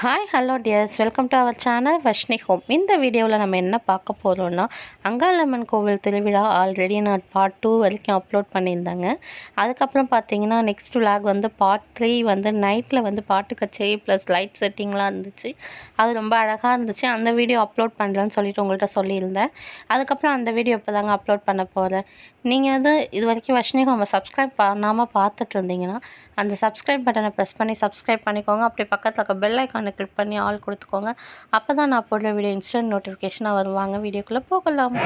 Hi hello dears welcome to our channel Vashni home இந்த வீடியோவில் நம்ம என்ன பார்க்க போகிறோன்னா அங்காளம்மன் கோவில் திருவிழா ஆல்ரெடி நான் பார்ட் டூ வரைக்கும் அப்லோட் பண்ணியிருந்தேங்க. அதுக்கப்புறம் பார்த்தீங்கன்னா நெக்ஸ்ட் விளாக் வந்து பார்ட் த்ரீ வந்து நைட்டில் வந்து பாட்டு கச்சேரி ப்ளஸ் லைட் செட்டிங்லாம் இருந்துச்சு. அது ரொம்ப அழகாக இருந்துச்சு. அந்த வீடியோ அப்லோட் பண்ணுறேன்னு சொல்லிட்டு உங்கள்கிட்ட சொல்லியிருந்தேன். அதுக்கப்புறம் அந்த வீடியோ இப்போ தாங்க அப்லோட் பண்ண போகிறேன் நீங்கள் வந்து இது வரைக்கும் வஷ்னி ஹோமை சப்ஸ்கிரைப் பண்ணாமல் பார்த்துட்டு இருந்தீங்கன்னா அந்த சப்ஸ்கிரைப் பட்டனை ப்ரெஸ் பண்ணி சப்ஸ்கிரைப் பண்ணிக்கோங்க. அப்படியே பக்கத்தில் இருக்க பெல் ஐக்கானை கிளிக் பண்ணி ஆல் கொடுத்துக்கோங்க. அப்போ தான் நான் போடுற வீடியோ இன்ஸ்டன்ட் நோட்டிஃபிகேஷனாக வருவாங்க. வீடியோக்குள்ளே போகலாம்.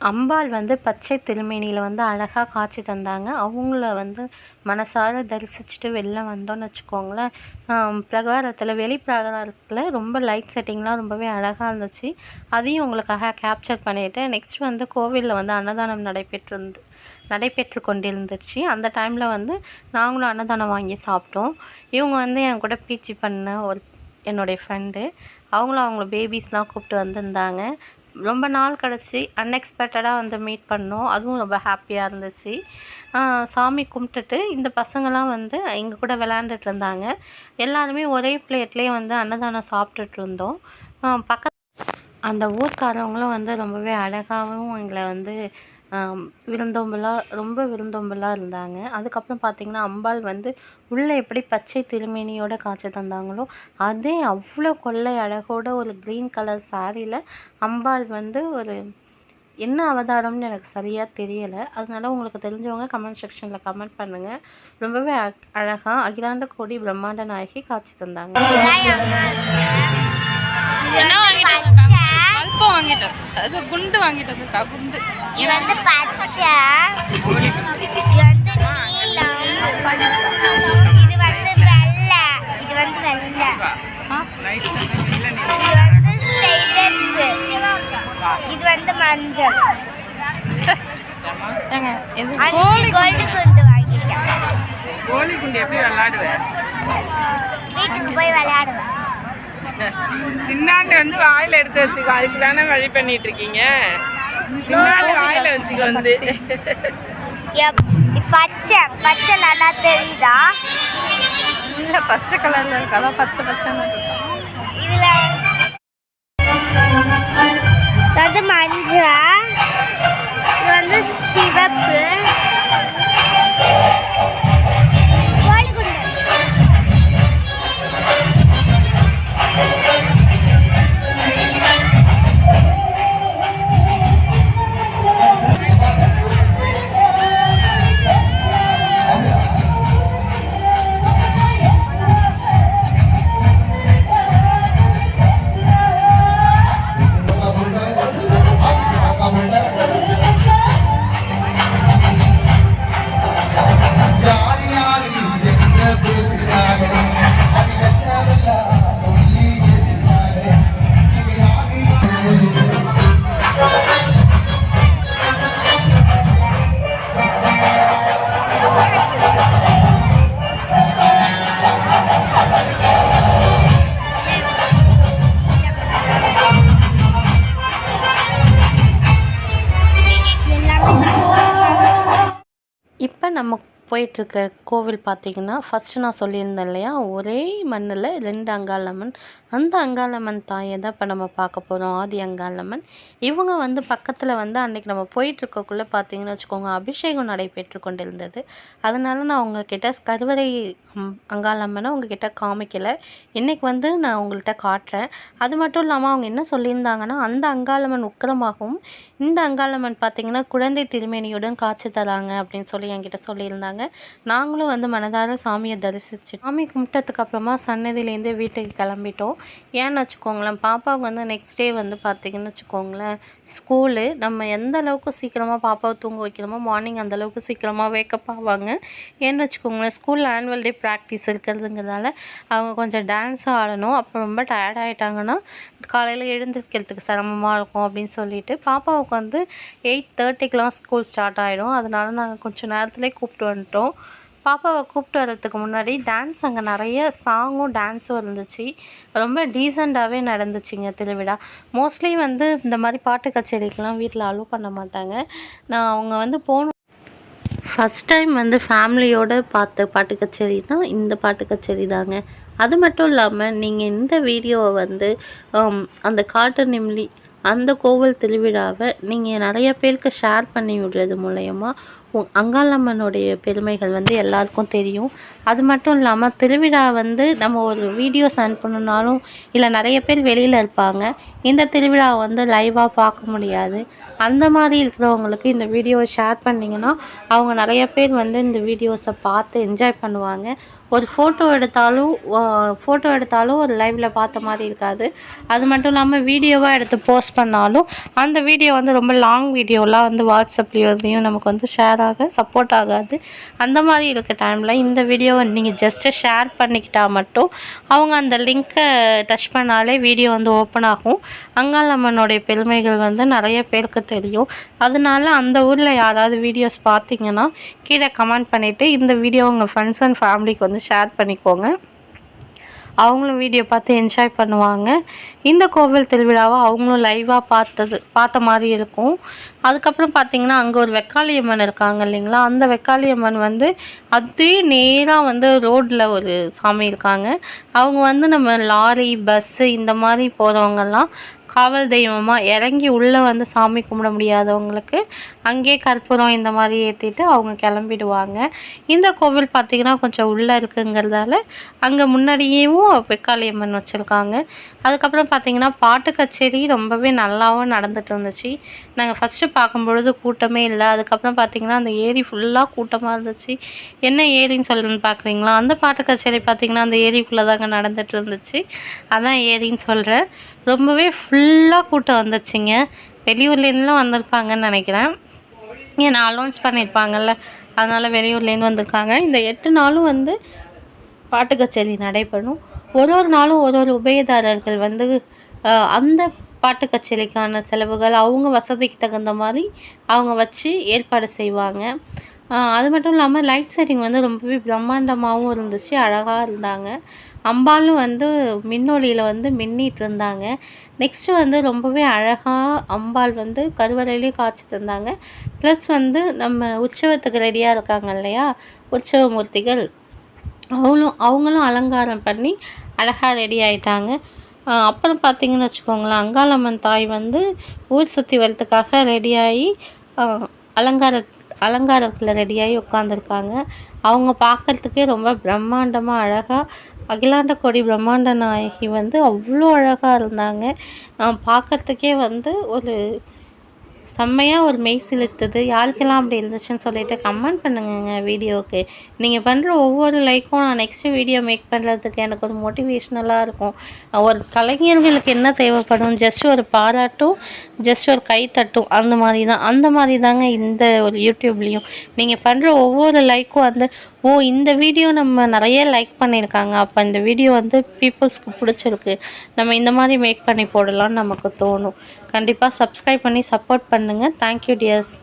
அம்பாள் வந்து பச்சை திருமேனியில் வந்து அழகாக காட்சி தந்தாங்க. அவங்கள வந்து மனசார தரிசிச்சுட்டு வெளில வந்தோன்னு வச்சுக்கோங்களேன். பிரகாரத்தில் வெளி பிரகாரத்தில் ரொம்ப லைட் செட்டிங்லாம் ரொம்பவே அழகாக இருந்துச்சு. அதையும் உங்களுக்காக கேப்சர் பண்ணிவிட்டு நெக்ஸ்ட் வந்து கோவிலில் வந்து அன்னதானம் நடைபெற்றிருந்து நடைபெற்று கொண்டிருந்துச்சு. அந்த டைமில் வந்து நாங்களும் அன்னதானம் வாங்கி சாப்பிட்டோம். இவங்க வந்து என் கூட பீச்சி பண்ண ஒரு என்னுடைய ஃப்ரெண்டு அவங்களும் அவங்கள பேபிஸ்லாம் கூப்பிட்டு வந்திருந்தாங்க. ரொம்ப நாள் கிடச்சி அன்எக்ஸ்பெக்டடாக வந்து மீட் பண்ணோம். அதுவும் ரொம்ப ஹாப்பியாக இருந்துச்சு. சாமி கும்பிட்டுட்டு இந்த பசங்களாம் வந்து எங்கள் கூட விளையாண்டுட்டு இருந்தாங்க. எல்லாருமே ஒரே பிளேட்லேயே வந்து அன்னதானம் சாப்பிட்டுட்டு இருந்தோம். ஆஹ் பக்க அந்த ஊர்க்காரவங்களும் வந்து ரொம்பவே அழகாகவும் எங்களை வந்து விருந்தோம்பலாக ரொம்ப விருந்தோம்பலாக இருந்தாங்க. அதுக்கப்புறம் பார்த்திங்கன்னா அம்பாள் வந்து உள்ளே எப்படி பச்சை திருமேனியோட காட்சி தந்தாங்களோ அதே அவ்வளோ கொள்ளை அழகோட ஒரு க்ரீன் கலர் சாரியில் அம்பாள் வந்து ஒரு என்ன அவதாரம்னு எனக்கு சரியாக தெரியலை. அதனால் உங்களுக்கு தெரிஞ்சவங்க கமெண்ட் செக்ஷனில் கமெண்ட் பண்ணுங்கள் ரொம்பவே அழகாக அகிலாண்ட கோடி பிரம்மாண்ட நாயகி காட்சி தந்தாங்க. என்ன வாங்கிட்டு அது குண்டு வாங்கிட்டு வந்திருக்கா குண்டு. இது வந்து பச்சை இது வந்து நீலம். இது வந்து வெள்ளை. இது வந்து வெள்ளை. இது வந்து சிவப்பு இது வந்து மஞ்சள் கோழி குண்டு வாங்கிட்டேன் கோழி குண்டு எப்படி விளையாடுவேன் வீட்டுக்கு போய் விளையாடுவேன் சின்னாண்டு வந்து வாயில எடுத்து வச்சுக்கோ. அதுக்கு தானே வழி பண்ணிட்டு இருக்கீங்க சின்னாண்டு வாயில வச்சுக்கோ வந்து. பச்சை பச்சை நல்லா தெரியுதா? இல்லை பச்சை கலரில் இருக்கு. அதான் பச்சை இருக்கு. இதுல இது வந்து மஞ்சள். இப்போ நம்ம போயிட்டுருக்க கோவில் பார்த்தீங்கன்னா ஃபஸ்ட்டு நான் சொல்லியிருந்தேன் இல்லையா? ஒரே மண்ணில் ரெண்டு அங்காளம்மன். அந்த அங்காளம்மன் தாயை தான் இப்போ நம்ம பார்க்க போகிறோம் ஆதி அங்காளம்மன். இவங்க வந்து பக்கத்தில் வந்து அன்றைக்கி நம்ம போயிட்டுருக்கக்குள்ளே பார்த்தீங்கன்னு வச்சுக்கோங்க அபிஷேகம் நடைபெற்று கொண்டிருந்தது. அதனால் நான் உங்ககிட்ட கருவறை அம்- அங்காளம்மனை உங்ககிட்ட காமிக்கலை. இன்றைக்கி வந்து நான் உங்கள்கிட்ட காட்டுறேன். அது மட்டும் இல்லாமல் அவங்க என்ன சொல்லியிருந்தாங்கன்னா அந்த அங்காளம்மன் உக்கிரமாகவும் இந்த அங்காளம்மன் பார்த்தீங்கன்னா குழந்தை திருமேனியுடன் காட்சி தராங்க அப்படின்னு சொல்லி என்கிட்ட சொல்லியிருந்தாங்க. நாங்களும் வந்து மனதார சாமியை தரிசிச்சு சாமி கும்பிட்டதுக்கு அப்புறமா சன்னதியிலேருந்து வீட்டுக்கு கிளம்பிட்டோம். ஏன்னு வச்சுக்கோங்களேன் பாப்பாவுக்கு வந்து நெக்ஸ்ட் டே வந்து பார்த்திங்கன்னு வச்சுக்கோங்களேன் ஸ்கூலு நம்ம எந்த அளவுக்கு சீக்கிரமாக பாப்பாவை தூங்க வைக்கிறோமோ மார்னிங் அந்த அளவுக்கு சீக்கிரமாக வேக்கப் ஆவாங்க. ஏன்னு வச்சுக்கோங்களேன் ஸ்கூலில் ஆனுவல் டே ப்ராக்டிஸ் இருக்கிறதுங்கிறதால அவங்க கொஞ்சம் டான்ஸ் ஆடணும். அப்போ ரொம்ப டயர்ட் ஆகிட்டாங்கன்னா காலையில் எழுந்திருக்கிறதுக்கு சிரமமாக இருக்கும் அப்படின்னு சொல்லிட்டு பாப்பாவுக்கு வந்து எயிட் தேர்ட்டிக்கெலாம் ஸ்கூல் ஸ்டார்ட் ஆகிடும் அதனால நாங்கள் கொஞ்சம் நேரத்துலேயே கூப்பிட்டு வந்துட்டோம். பாப்பாவை கூப்பிட்டு வர்றதுக்கு முன்னாடி டான்ஸ் அங்கே நிறைய சாங்கும் டான்ஸும் இருந்துச்சு. ரொம்ப டீசெண்டாகவே நடந்துச்சுங்க திருவிழா. மோஸ்ட்லி வந்து இந்த மாதிரி பாட்டு கச்சேரிக்கெலாம் வீட்டில் அலோவ் பண்ண மாட்டாங்க. நான் அவங்க வந்து போன ஃபஸ்ட் டைம் வந்து ஃபேமிலியோடு பார்த்த பாட்டு கச்சேரினா இந்த பாட்டு கச்சேரி தாங்க. அது மட்டும் இல்லாமல் நீங்கள் இந்த வீடியோவை வந்து அந்த காட்டு நிம்லி அந்த கோவில் திருவிழாவை நீங்கள் நிறைய பேருக்கு ஷேர் பண்ணி விடுறது மூலயமா அங்காளம்மனுடைய பெருமைகள் வந்து எல்லாருக்கும் தெரியும். அது மட்டும் இல்லாமல் திருவிழா வந்து நம்ம ஒரு வீடியோ சென்ட் பண்ணுனாலும் இல்லை நிறைய பேர் வெளியில் இருப்பாங்க. இந்த திருவிழா வந்து லைவாக பார்க்க முடியாது. அந்த மாதிரி இருக்கிறவங்களுக்கு இந்த வீடியோவை ஷேர் பண்ணிங்கன்னா அவங்க நிறைய பேர் வந்து இந்த வீடியோஸை பார்த்து என்ஜாய் பண்ணுவாங்க. ஒரு ஃபோட்டோ எடுத்தாலும் ஃபோட்டோ எடுத்தாலும் ஒரு லைவில் பார்த்த மாதிரி இருக்காது. அது மட்டும் இல்லாமல் வீடியோவாக எடுத்து போஸ்ட் பண்ணாலும் அந்த வீடியோ வந்து ரொம்ப லாங் வீடியோலாம் வந்து வாட்ஸ்அப்லேயும் இதையும் நமக்கு வந்து ஷேர் ஆக சப்போர்ட் ஆகாது. அந்த மாதிரி இருக்க டைமில் இந்த வீடியோவை நீங்கள் ஜஸ்ட்டு ஷேர் பண்ணிக்கிட்டால் மட்டும் அவங்க அந்த லிங்க்கை டச் பண்ணாலே வீடியோ வந்து ஓப்பன் ஆகும். அங்காளம்மனுடைய பெருமைகள் வந்து நிறைய பேருக்கு தெரியும். அதனால அந்த ஊரில் யாராவது வீடியோஸ் பார்த்தீங்கன்னா கீழே கமெண்ட் பண்ணிவிட்டு இந்த வீடியோ உங்கள் ஃப்ரெண்ட்ஸ் அண்ட் ஃபேமிலிக்கு வந்து ஷேர் பண்ணிக்கோங்க. அவங்களும் வீடியோ பார்த்து என்ஜாய் பண்ணுவாங்க. இந்த கோவில் திருவிழாவை அவங்களும் லைவாக பார்த்தது பார்த்த மாதிரி இருக்கும். அதுக்கப்புறம் பார்த்தீங்கன்னா அங்கே ஒரு வெக்காளியம்மன் இருக்காங்க இல்லைங்களா? அந்த வெக்காளியம்மன் வந்து அதே நேராக வந்து ரோட்டில் ஒரு சாமி இருக்காங்க. அவங்க வந்து நம்ம லாரி பஸ்ஸு இந்த மாதிரி போகிறவங்கெல்லாம் காவல் தெய்வமாக இறங்கி உள்ளே வந்து சாமி கும்பிட முடியாதவங்களுக்கு அங்கேயே கற்பூரம் இந்த மாதிரி ஏற்றிட்டு அவங்க கிளம்பிடுவாங்க. இந்த கோவில் பார்த்திங்கன்னா கொஞ்சம் உள்ளே இருக்குங்கிறதால அங்கே முன்னாடியேவும் பெக்காளியம்மன் வச்சுருக்காங்க. அதுக்கப்புறம் பார்த்திங்கன்னா பாட்டு கச்சேரி ரொம்பவே நல்லாவும் நடந்துகிட்டு இருந்துச்சு. நாங்கள் ஃபஸ்ட்டு பார்க்கும்பொழுது கூட்டமே இல்லை. அதுக்கப்புறம் பார்த்திங்கன்னா அந்த ஏரி ஃபுல்லாக கூட்டமாக இருந்துச்சு. என்ன ஏரின்னு சொல்லுன்னு பார்க்குறீங்களா அந்த பாட்டு கச்சேரி பார்த்திங்கன்னா அந்த ஏரிக்குள்ளே தாங்க நடந்துட்டு இருந்துச்சு. அதான் ஏரின்னு சொல்கிறேன் ரொம்பவே ஃபுல்லாக கூட்டம் வந்துச்சுங்க. வெளியூர்லேருந்துலாம் வந்திருப்பாங்கன்னு நினைக்கிறேன். ஏன்னா அலௌன்ஸ் பண்ணியிருப்பாங்கல்ல அதனால் வெளியூர்லேருந்து வந்திருக்காங்க. இந்த எட்டு நாளும் வந்து பாட்டு கச்சேரி நடைபெறும். ஒரு ஒரு நாளும் ஒரு ஒரு உபயதாரர்கள் வந்து அந்த பாட்டு கச்சேரிக்கான செலவுகள் அவங்க வசதிக்கு தகுந்த மாதிரி அவங்க வச்சு ஏற்பாடு செய்வாங்க. அது மட்டும் இல்லாமல் லைட் செட்டிங் வந்து ரொம்பவே பிரம்மாண்டமாகவும் இருந்துச்சு அழகாக இருந்தாங்க. அம்பாலும் வந்து மின்னொலியில் வந்து மின்னிட்டு இருந்தாங்க. நெக்ஸ்ட்டு வந்து ரொம்பவே அழகாக அம்பாள் வந்து கருவறையிலேயே காய்ச்சி தந்தாங்க. ப்ளஸ் வந்து நம்ம உற்சவத்துக்கு ரெடியாக இருக்காங்க இல்லையா? உற்சவ மூர்த்திகள். அவங்களும் அவங்களும் அலங்காரம் பண்ணி அழகாக ரெடி ஆயிட்டாங்க. அப்புறம் பார்த்திங்கன்னு வச்சுக்கோங்களேன் அங்காளம்மன் தாய் வந்து ஊர் சுற்றி வரத்துக்காக ரெடியாகி அலங்கார அலங்காரத்தில் ரெடியாகி உட்காந்துருக்காங்க அவங்க பார்க்குறதுக்கே ரொம்ப பிரம்மாண்டமாக அழகாக அகிலாண்ட கோடி பிரம்மாண்ட நாயகி வந்து அவ்வளோ அழகாக இருந்தாங்க. பார்க்கறதுக்கே வந்து ஒரு செம்மையாக ஒரு மெய் சிலுத்துது யாருக்கெல்லாம் அப்படி இருந்துச்சுன்னு சொல்லிட்டு கமெண்ட் பண்ணுங்கங்க வீடியோவுக்கு நீங்கள் பண்ணுற ஒவ்வொரு லைக்கும் நான் நெக்ஸ்ட்டு வீடியோ மேக் பண்ணுறதுக்கு எனக்கு ஒரு மோட்டிவேஷ்னலாக இருக்கும். ஒரு கலைஞர்களுக்கு என்ன தேவைப்படும்? ஜஸ்ட் ஒரு பாராட்டும் ஜஸ்ட் ஒரு கைத்தட்டும். அந்த மாதிரி தான். அந்த மாதிரி தாங்க இந்த ஒரு யூடியூப்லேயும் நீங்கள் பண்ணுற ஒவ்வொரு லைக்கும் வந்து ஓ இந்த வீடியோ நம்ம நிறைய லைக் பண்ணியிருக்காங்க. அப்போ இந்த வீடியோ வந்து பீப்புள்ஸ்க்கு பிடிச்சிருக்கு. நம்ம இந்த மாதிரி மேக் பண்ணி போடலாம்னு நமக்கு தோணும். கண்டிப்பாக சப்ஸ்கிரைப் பண்ணி சப்போர்ட் பண்ணுங்கள் தேங்க்யூ டியர்ஸ்